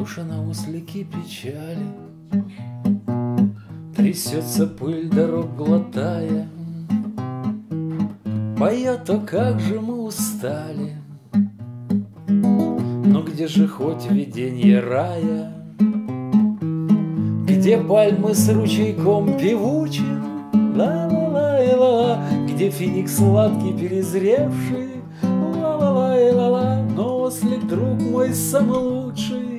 ослики печали. Трясется пыль дорог глотая, Поет, то как же мы устали, Но где же хоть виденье рая, Где пальмы с ручейком певучим, ла-ла-ла-ла, Где финик сладкий перезревший, ла-ла-ла-ла, Но ослик, друг мой, самый лучший,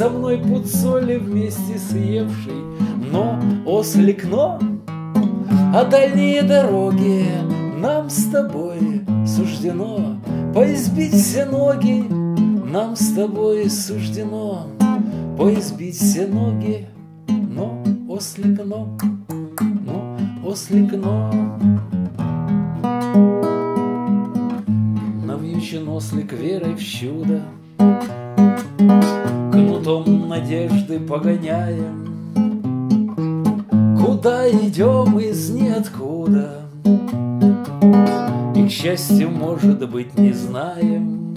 Со мной пуд соли вместе съевший, Но ослик, но а дальние дороги нам с тобой суждено. Поизбить все ноги нам с тобой суждено. Поизбить все ноги, но ослик но, но ослик но Навьючен ослик верой в чудо Кнутом надежды погоняем. Куда идем из ниоткуда? И, к счастью, может быть, не знаем.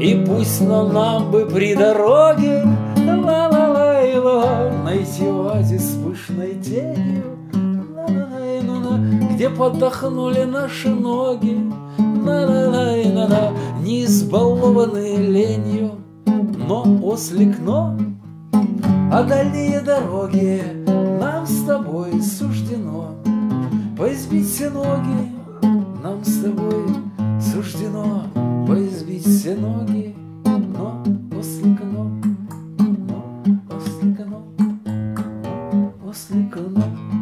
И пусть но нам бы при дороге ла-ла-ла-ла Найти оазис пышной тенью Где подохнули наши ноги на-на-на-на-на, Не избалованные ленью Но ослик, но а дальние дороги нам с тобой суждено. Поизбить все ноги Нам с тобой суждено. Поизбить все ноги Но ослика но Но ослика но Ослика но